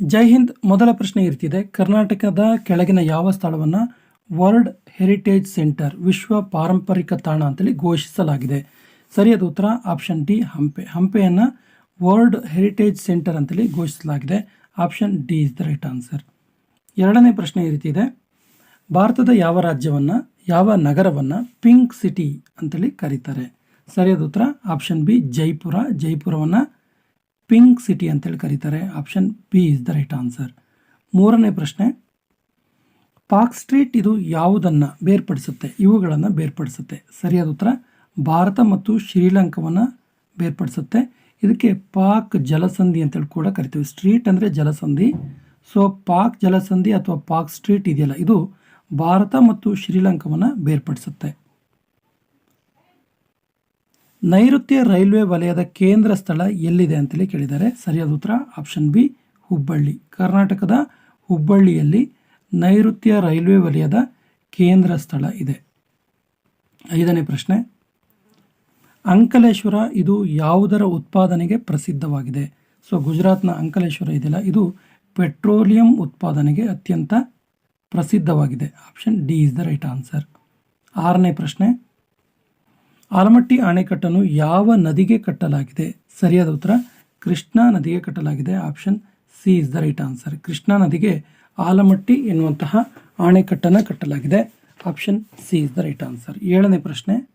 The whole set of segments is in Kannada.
ಜೈ ಹಿಂದ್ ಮೊದಲ ಪ್ರಶ್ನೆ ಇರ್ತಿದೆ. ಕರ್ನಾಟಕದ ಕೆಳಗಿನ ಯಾವ ಸ್ಥಳವನ್ನು ವರ್ಲ್ಡ್ ಹೆರಿಟೇಜ್ ಸೆಂಟರ್ ವಿಶ್ವ ಪಾರಂಪರಿಕ ತಾಣ ಅಂತೇಳಿ ಘೋಷಿಸಲಾಗಿದೆ. ಸರಿಯಾದ ಉತ್ತರ. Option D, Hampi. ಹಂಪೆಯನ್ನು world heritage centre ಅಂತೇಳಿ ಘೋಷಿಸಲಾಗಿದೆ. Option D is the right answer. ಎರಡನೇ ಪ್ರಶ್ನೆ ಇರ್ತಿದೆ. ಭಾರತದ ಯಾವ ರಾಜ್ಯವನ್ನು, ಯಾವ ನಗರವನ್ನು ಪಿಂಕ್ ಸಿಟಿ ಅಂತೇಳಿ ಕರೀತಾರೆ. ಸರಿಯಾದ ಉತ್ತರ. Option B, Jaipur. ಜೈಪುರವನ್ನು pink city ಅಂತೇಳಿ ಕರೀತಾರೆ. Option B is the right answer. ಮೂರನೇ ಪ್ರಶ್ನೆ ಪಾಕ್ ಸ್ಟ್ರೀಟ್ ಇದು ಯಾವುದನ್ನು ಬೇರ್ಪಡಿಸುತ್ತೆ? ಇವುಗಳನ್ನು ಬೇರ್ಪಡಿಸುತ್ತೆ. ಸರಿಯಾದ ಉತ್ತರ, ಭಾರತ ಮತ್ತು ಶ್ರೀಲಂಕಾವನ್ನು ಬೇರ್ಪಡಿಸುತ್ತೆ. ಇದಕ್ಕೆ ಪಾಕ್ ಜಲಸಂಧಿ ಅಂತೇಳಿ ಕೂಡ ಕರಿತೀವಿ. ಸ್ಟ್ರೀಟ್ ಅಂದರೆ ಜಲಸಂಧಿ. ಸೊ ಪಾಕ್ ಜಲಸಂಧಿ ಅಥವಾ ಪಾಕ್ ಸ್ಟ್ರೀಟ್ ಇದೆಯಲ್ಲ, ಇದು ಭಾರತ ಮತ್ತು ಶ್ರೀಲಂಕಾವನ್ನು ಬೇರ್ಪಡಿಸುತ್ತೆ. ನೈಋತ್ಯ ರೈಲ್ವೆ ವಲಯದ ಕೇಂದ್ರ ಸ್ಥಳ ಎಲ್ಲಿದೆ ಅಂತೇಳಿ ಕೇಳಿದ್ದಾರೆ ಸರಿಯಾದ ಉತ್ತರ ಆಪ್ಷನ್ ಬಿ, ಹುಬ್ಬಳ್ಳಿ. ಕರ್ನಾಟಕದ ಹುಬ್ಬಳ್ಳಿಯಲ್ಲಿ ನೈಋತ್ಯ ರೈಲ್ವೆ ವಲಯದ ಕೇಂದ್ರ ಸ್ಥಳ ಇದೆ. ಐದನೇ ಪ್ರಶ್ನೆ. ಅಂಕಲೇಶ್ವರ ಇದು ಯಾವುದರ ಉತ್ಪಾದನೆಗೆ ಪ್ರಸಿದ್ಧವಾಗಿದೆ? ಸೊ, ಗುಜರಾತ್ನ ಅಂಕಲೇಶ್ವರ ಇದೆಯಲ್ಲ, ಇದು ಪೆಟ್ರೋಲಿಯಂ ಉತ್ಪಾದನೆಗೆ ಅತ್ಯಂತ ಪ್ರಸಿದ್ಧವಾಗಿದೆ. Option D is the right answer. ಆರನೇ ಪ್ರಶ್ನೆ. ಆಲಮಟ್ಟಿ ಅಣೆಕಟ್ಟನ್ನು ಯಾವ ನದಿಗೆ ಕಟ್ಟಲಾಗಿದೆ? ಸರಿಯಾದ ಉತ್ತರ, ಕೃಷ್ಣಾ ನದಿಗೆ ಕಟ್ಟಲಾಗಿದೆ. Option C is the right answer. Krishna ನದಿಗೆ ಆಲಮಟ್ಟಿ ಎನ್ನುವಂತಹ ಅಣೆಕಟ್ಟನ್ನು ಕಟ್ಟಲಾಗಿದೆ. Option C is the right answer. ಏಳನೇ ಪ್ರಶ್ನೆ.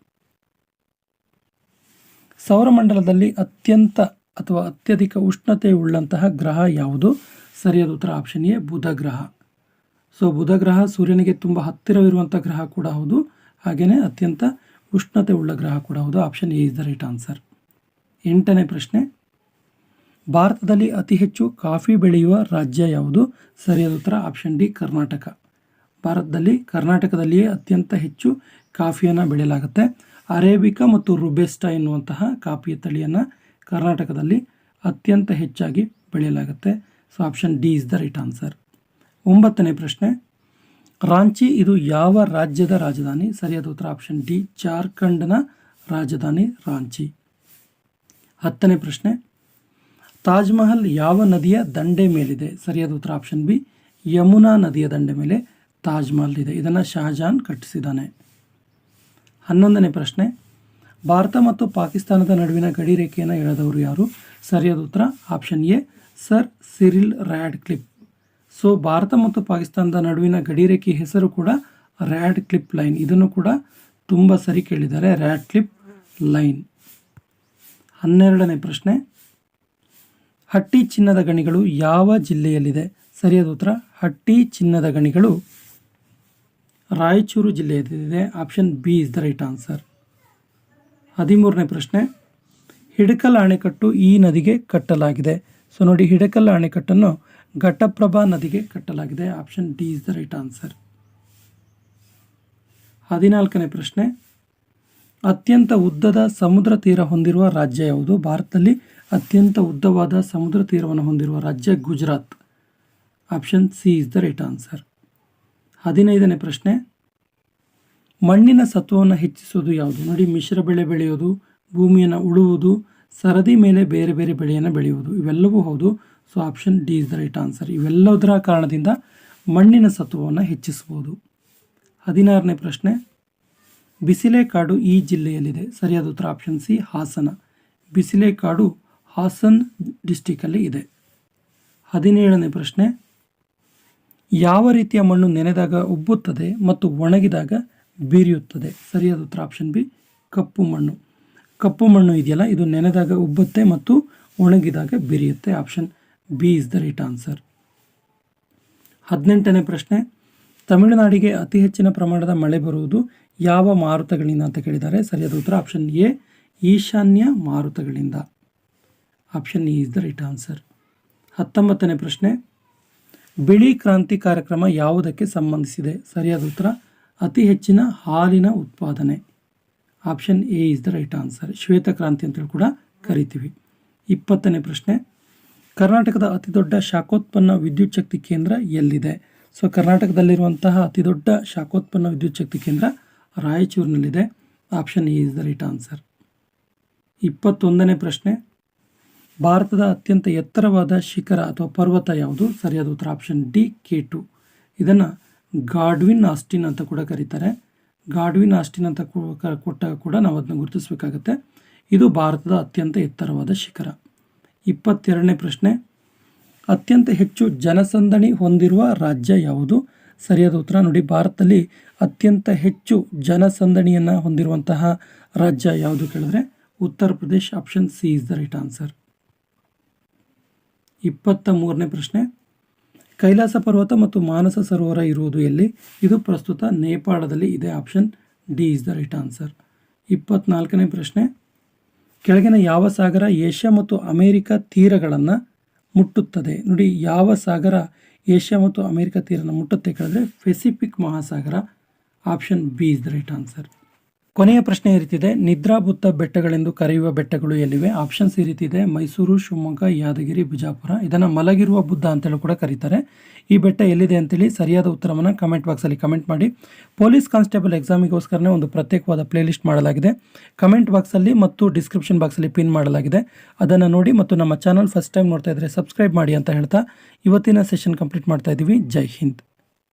ಸೌರಮಂಡಲದಲ್ಲಿ ಅತ್ಯಂತ ಅಥವಾ ಅತ್ಯಧಿಕ ಉಷ್ಣತೆ ಉಳ್ಳಂತಹ ಗ್ರಹ ಯಾವುದು? ಸರಿಯಾದ ಉತ್ತರ ಆಪ್ಷನ್ ಎ, ಬುಧ ಗ್ರಹ. ಸೊ, ಬುಧ ಗ್ರಹ ಸೂರ್ಯನಿಗೆ ತುಂಬ ಹತ್ತಿರವಿರುವಂಥ ಗ್ರಹ ಕೂಡ ಹೌದು. ಹಾಗೆಯೇ ಅತ್ಯಂತ ಉಷ್ಣತೆ ಉಳ್ಳ ಗ್ರಹ ಕೂಡ ಹೌದು. Option A is the right answer ಎಂಟನೇ ಪ್ರಶ್ನೆ, ಭಾರತದಲ್ಲಿ ಅತಿ ಹೆಚ್ಚು ಕಾಫಿ ಬೆಳೆಯುವ ರಾಜ್ಯ ಯಾವುದು? ಸರಿಯಾದ ಉತ್ತರ ಆಪ್ಷನ್ ಡಿ ಕರ್ನಾಟಕ. ಭಾರತದಲ್ಲಿ, ಕರ್ನಾಟಕದಲ್ಲಿಯೇ ಅತ್ಯಂತ ಹೆಚ್ಚು ಕಾಫಿಯನ್ನು ಬೆಳೆಯಲಾಗುತ್ತೆ. ಅರೇಬಿಕಾ ಮತ್ತು ರುಬೆಸ್ಟಾ ಎನ್ನುವಂತಹ ಕಾಫಿಯ ತಳಿಯನ್ನು ಕರ್ನಾಟಕದಲ್ಲಿ ಅತ್ಯಂತ ಹೆಚ್ಚಾಗಿ ಬೆಳೆಯಲಾಗುತ್ತೆ. So option D is the right answer ಒಂಬತ್ತನೇ ಪ್ರಶ್ನೆ ರಾಂಚಿ, ಇದು ಯಾವ ರಾಜ್ಯದ ರಾಜಧಾನಿ? ಸರಿಯಾದ ಉತ್ತರ ಆಪ್ಷನ್ ಡಿ, ಜಾರ್ಖಂಡ್ನ ರಾಜಧಾನಿ ರಾಂಚಿ. ಹತ್ತನೇ ಪ್ರಶ್ನೆ. ತಾಜ್ಮಹಲ್ ಯಾವ ನದಿಯ ದಂಡೆ ಮೇಲಿದೆ? ಸರಿಯಾದ ಉತ್ತರ ಆಪ್ಷನ್ ಬಿ, ಯಮುನಾ ನದಿಯ ದಂಡೆ ಮೇಲೆ ತಾಜ್ಮಹಲ್ ಇದೆ. ಇದನ್ನು ಶಹಜಾನ್ ಕಟ್ಟಿಸಿದ್ದಾನೆ. ಹನ್ನೊಂದನೇ ಪ್ರಶ್ನೆ. ಭಾರತ ಮತ್ತು ಪಾಕಿಸ್ತಾನದ ನಡುವಿನ ಗಡಿ ರೇಖೆಯನ್ನು ಎಳೆದವರು ಯಾರು? ಸರಿಯಾದ ಉತ್ತರ option A, sir Cyril Radcliffe so Bharat ಮತ್ತು ಪಾಕಿಸ್ತಾನದ ನಡುವಿನ ಗಡಿರೇಖೆ ಹೆಸರು ಕೂಡ ರ್ಯಾಡ್ ಕ್ಲಿಪ್ ಲೈನ್. ಇದನ್ನು ಕೂಡ ತುಂಬ ಸರಿ ಕೇಳಿದ್ದಾರೆ. Radcliffe line. ಹನ್ನೆರಡನೇ ಪ್ರಶ್ನೆ. ಹಟ್ಟಿ ಚಿನ್ನದ ಗಣಿಗಳು ಯಾವ ಜಿಲ್ಲೆಯಲ್ಲಿದೆ? ಸರಿಯಾದ ಉತ್ತರ, ಹಟ್ಟಿ ಚಿನ್ನದ ಗಣಿಗಳು Raichur ಜಿಲ್ಲೆಯಲ್ಲಿದೆ. Option B is the right answer. ಹದಿಮೂರನೇ ಪ್ರಶ್ನೆ. ಹಿಡಕಲ್ ಅಣೆಕಟ್ಟು ಈ ನದಿಗೆ ಕಟ್ಟಲಾಗಿದೆ. ಸೊ ನೋಡಿ, ಹಿಡಕಲ್ ಅಣೆಕಟ್ಟನ್ನು ಘಟಪ್ರಭಾ ನದಿಗೆ ಕಟ್ಟಲಾಗಿದೆ. Option D is the right answer. ಹದಿನಾಲ್ಕನೇ ಪ್ರಶ್ನೆ. ಅತ್ಯಂತ ಉದ್ದದ ಸಮುದ್ರ ತೀರ ಹೊಂದಿರುವ ರಾಜ್ಯ ಯಾವುದು? ಭಾರತದಲ್ಲಿ ಅತ್ಯಂತ ಉದ್ದವಾದ ಸಮುದ್ರ ತೀರವನ್ನು ಹೊಂದಿರುವ ರಾಜ್ಯ Gujarat. Option C is the right answer. ಹದಿನೈದನೇ ಪ್ರಶ್ನೆ. ಮಣ್ಣಿನ ಸತ್ವವನ್ನು ಹೆಚ್ಚಿಸುವುದು ಯಾವುದು? ನೋಡಿ, ಮಿಶ್ರ ಬೆಳೆ ಬೆಳೆಯೋದು, ಭೂಮಿಯನ್ನು ಉಳುವುದು, ಸರದಿ ಮೇಲೆ ಬೇರೆ ಬೇರೆ ಬೆಳೆಯನ್ನು ಬೆಳೆಯುವುದು, ಇವೆಲ್ಲವೂ ಹೌದು. So option D is the right answer ಇವೆಲ್ಲದರ ಕಾರಣದಿಂದ ಮಣ್ಣಿನ ಸತ್ವವನ್ನು ಹೆಚ್ಚಿಸಬಹುದು. ಹದಿನಾರನೇ ಪ್ರಶ್ನೆ. ಬಿಸಿಲೆಕಾಡು ಈ ಜಿಲ್ಲೆಯಲ್ಲಿದೆ. ಸರಿಯಾದ ಉತ್ತರ ಆಪ್ಷನ್ ಸಿ ಹಾಸನ. ಬಿಸಿಲೆಕಾಡು ಹಾಸನ್ ಡಿಸ್ಟಿಕಲ್ಲಿ ಇದೆ. ಹದಿನೇಳನೇ ಪ್ರಶ್ನೆ. ಯಾವ ರೀತಿಯ ಮಣ್ಣು ನೆನೆದಾಗ ಉಬ್ಬುತ್ತದೆ ಮತ್ತು ಒಣಗಿದಾಗ ಬೀರಿಯುತ್ತದೆ? ಸರಿಯಾದ ಉತ್ತರ ಆಪ್ಷನ್ ಬಿ ಕಪ್ಪು ಮಣ್ಣು. ಕಪ್ಪು ಮಣ್ಣು ಇದೆಯಲ್ಲ, ಇದು ನೆನೆದಾಗ ಉಬ್ಬುತ್ತೆ ಮತ್ತು ಒಣಗಿದಾಗ ಬಿರಿಯುತ್ತೆ. Option B is the right answer. ಹದಿನೆಂಟನೇ ಪ್ರಶ್ನೆ, ತಮಿಳುನಾಡಿಗೆ ಅತಿ ಹೆಚ್ಚಿನ ಪ್ರಮಾಣದ ಮಳೆ ಬರುವುದು ಯಾವ ಮಾರುತಗಳಿಂದ ಅಂತ ಕೇಳಿದ್ದಾರೆ. ಸರಿಯಾದ ಉತ್ತರ ಆಪ್ಷನ್ ಎ, ಈಶಾನ್ಯ ಮಾರುತಗಳಿಂದ. Option E is the right answer. ಹತ್ತೊಂಬತ್ತನೇ ಪ್ರಶ್ನೆ, ಬಿಳಿ ಕ್ರಾಂತಿ ಕಾರ್ಯಕ್ರಮ ಯಾವುದಕ್ಕೆ ಸಂಬಂಧಿಸಿದೆ? ಸರಿಯಾದ ಉತ್ತರ, ಅತಿ ಹೆಚ್ಚಿನ ಹಾಲಿನ ಉತ್ಪಾದನೆ. Option A is the right answer. ಶ್ವೇತಕ್ರಾಂತಿ ಅಂತೇಳಿ ಕೂಡ ಕರಿತೀವಿ. ಇಪ್ಪತ್ತನೇ ಪ್ರಶ್ನೆ ಕರ್ನಾಟಕದ ಅತಿ ದೊಡ್ಡ ಶಾಖೋತ್ಪನ್ನ ವಿದ್ಯುತ್ ಶಕ್ತಿ ಕೇಂದ್ರ ಎಲ್ಲಿದೆ? ಸೊ, ಕರ್ನಾಟಕದಲ್ಲಿರುವಂತಹ ಅತಿದೊಡ್ಡ ಶಾಖೋತ್ಪನ್ನ ವಿದ್ಯುತ್ ಶಕ್ತಿ ಕೇಂದ್ರ ರಾಯಚೂರಿನಲ್ಲಿದೆ. Option A is the right answer. ಇಪ್ಪತ್ತೊಂದನೇ ಪ್ರಶ್ನೆ. ಭಾರತದ ಅತ್ಯಂತ ಎತ್ತರವಾದ ಶಿಖರ ಅಥವಾ ಪರ್ವತ ಯಾವುದು? ಸರಿಯಾದ ಉತ್ತರ ಆಪ್ಷನ್ ಡಿ, ಕೆ ಟು. ಇದನ್ನು ಗಾಡ್ವಿನ್ ಆಸ್ಟಿನ್ ಅಂತ ಕೂಡ ಕರೀತಾರೆ. ಗಾಡ್ವಿನ್ ಆಸ್ಟಿನ್ ಅಂತ ಕೊಟ್ಟಾಗ ಕೂಡ ನಾವು ಅದನ್ನ ಗುರುತಿಸಬೇಕಾಗತ್ತೆ. ಇದು ಭಾರತದ ಅತ್ಯಂತ ಎತ್ತರವಾದ ಶಿಖರ. ಇಪ್ಪತ್ತೆರಡನೇ ಪ್ರಶ್ನೆ. ಅತ್ಯಂತ ಹೆಚ್ಚು ಜನಸಂದಣಿ ಹೊಂದಿರುವ ರಾಜ್ಯ ಯಾವುದು? ಸರಿಯಾದ ಉತ್ತರ ನೋಡಿ. ಭಾರತದಲ್ಲಿ ಅತ್ಯಂತ ಹೆಚ್ಚು ಜನಸಂದಣಿಯನ್ನು ಹೊಂದಿರುವಂತಹ ರಾಜ್ಯ ಯಾವುದು ಕೇಳಿದ್ರೆ Uttar Pradesh option C is the right answer. ಇಪ್ಪತ್ತ ಮೂರನೇ ಪ್ರಶ್ನೆ. ಕೈಲಾಸ ಪರ್ವತ ಮತ್ತು ಮಾನಸ ಸರೋವರ ಇರುವುದು ಎಲ್ಲಿ? ಇದು ಪ್ರಸ್ತುತ ನೇಪಾಳದಲ್ಲಿ ಇದೆ option D is the right answer. ಇಪ್ಪತ್ನಾಲ್ಕನೇ ಪ್ರಶ್ನೆ. ಕೆಳಗಿನ ಯಾವ ಸಾಗರ ಏಷ್ಯಾ ಮತ್ತು ಅಮೇರಿಕ ತೀರಗಳನ್ನು ಮುಟ್ಟುತ್ತದೆ? ನೋಡಿ, ಯಾವ ಸಾಗರ ಏಷ್ಯಾ ಮತ್ತು ಅಮೇರಿಕ ತೀರನ ಮುಟ್ಟುತ್ತೆ ಕೇಳಿದ್ರೆ Pacific Mahasagara option B is the right answer ಕೊನೆಯ ಪ್ರಶ್ನೆ ಈ ರೀತಿದೆ. ನಿದ್ರಾಬುದ್ಧ ಬೆಟ್ಟಗಳೆಂದು ಕರೆಯುವ ಬೆಟ್ಟಗಳು ಎಲ್ಲಿವೆ? ಆಪ್ಷನ್ಸ್ ಈ ರೀತಿ ಇದೆ. ಮೈಸೂರು, ಶಿವಮೊಗ್ಗ, ಯಾದಗಿರಿ, ಬಿಜಾಪುರ. ಇದನ್ನು ಮಲಗಿರುವ ಬುದ್ಧ ಅಂತೇಳಿ ಕೂಡ ಕರೀತಾರೆ. ಈ ಬೆಟ್ಟ ಎಲ್ಲಿದೆ ಅಂತೇಳಿ ಸರಿಯಾದ ಉತ್ತರವನ್ನು ಕಮೆಂಟ್ ಬಾಕ್ಸಲ್ಲಿ ಕಮೆಂಟ್ ಮಾಡಿ. ಪೊಲೀಸ್ ಕಾನ್ಸ್ಟೇಬಲ್ ಎಕ್ಸಾಮಿಗೋಸ್ಕರನೇ ಒಂದು ಪ್ರತ್ಯೇಕವಾದ ಪ್ಲೇಲಿಸ್ಟ್ ಮಾಡಲಾಗಿದೆ. ಕಮೆಂಟ್ ಬಾಕ್ಸಲ್ಲಿ ಮತ್ತು ಡಿಸ್ಕ್ರಿಪ್ಷನ್ ಬಾಕ್ಸಲ್ಲಿ ಪಿನ್ ಮಾಡಲಾಗಿದೆ. ಅದನ್ನು ನೋಡಿ ಮತ್ತು ನಮ್ಮ ಚಾನಲ್ ಫಸ್ಟ್ ಟೈಮ್ ನೋಡ್ತಾ ಇದ್ದರೆ ಸಬ್ಸ್ಕ್ರೈಬ್ ಮಾಡಿ ಅಂತ ಹೇಳ್ತಾ ಇವತ್ತಿನ ಸೆಷನ್ ಕಂಪ್ಲೀಟ್ ಮಾಡ್ತಾ ಇದ್ದೀವಿ ಜೈ ಹಿಂದ್.